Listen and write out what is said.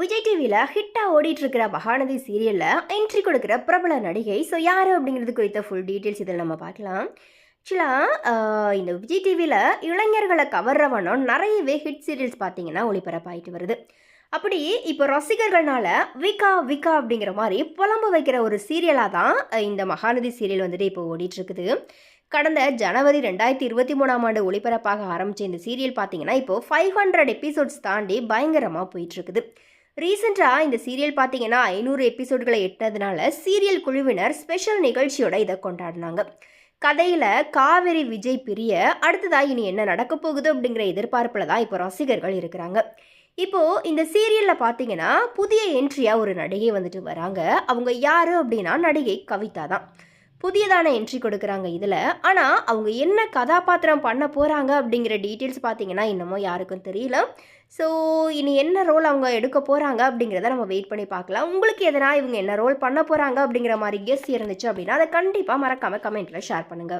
விஜய் டிவியில் ஹிட்டாக ஓடிட்டுருக்கிற மகாநதி சீரியலில் என்ட்ரி கொடுக்குற பிரபல நடிகை. ஸோ யார் அப்படிங்கிறது குறித்த ஃபுல் டீட்டெயில்ஸ் இதில் நம்ம பார்க்கலாம். ஆக்சுவலாக இந்த விஜய் டிவியில் இளைஞர்களை கவர்றவனும் நிறையவே ஹிட் சீரியல்ஸ் பார்த்தீங்கன்னா ஒளிபரப்பாயிட்டு வருது. அப்படி இப்போ ரசிகர்கள்னால விகா விகா அப்படிங்கிற மாதிரி புலம்பு வைக்கிற ஒரு சீரியலாக தான் இந்த மகாநதி சீரியல் வந்துட்டு இப்போ ஓடிட்டுருக்குது. கடந்த ஜனவரி ரெண்டாயிரத்தி இருபத்தி மூணாம் ஆண்டு ஒளிபரப்பாக ஆரம்பித்த இந்த சீரியல் பார்த்தீங்கன்னா இப்போது ஃபைவ் ஹண்ட்ரட் எபிசோட்ஸ் தாண்டி பயங்கரமாக போயிட்டுருக்குது. ரீசெண்டாக இந்த சீரியல் பார்த்தீங்கன்னா ஐநூறு எபிசோடுகளை எட்டதுனால சீரியல் குழுவினர் ஸ்பெஷல் நிகழ்ச்சியோட இதை கொண்டாடினாங்க. கதையில் காவேரி விஜய் பிரிய அடுத்ததாக இனி என்ன நடக்க போகுது அப்படிங்கிற எதிர்பார்ப்பில் தான் இப்போ ரசிகர்கள் இருக்கிறாங்க. இப்போது இந்த சீரியலில் பார்த்தீங்கன்னா புதிய என்ட்ரியாக ஒரு நடிகை வந்துட்டு வராங்க. அவங்க யார் அப்படின்னா நடிகை கவிதா தான். புதியதான என்ட்ரி கொடுக்குறாங்க இதில். ஆனால் அவங்க என்ன கதாபாத்திரம் பண்ண போகிறாங்க அப்படிங்கிற டீட்டெயில்ஸ் பார்த்தீங்கன்னா இன்னமும் யாருக்கும் தெரியல. ஸோ இனி என்ன ரோல் அவங்க எடுக்க போகிறாங்க அப்படிங்கிறத நம்ம வெயிட் பண்ணி பார்க்கலாம். உங்களுக்கு எதனா இவங்க என்ன ரோல் பண்ண போகிறாங்க அப்படிங்கிற மாதிரி கெஸ் இருந்துச்சு அப்படின்னா அதை கண்டிப்பாக மறக்காமல் கமெண்ட்டில் ஷேர் பண்ணுங்கள்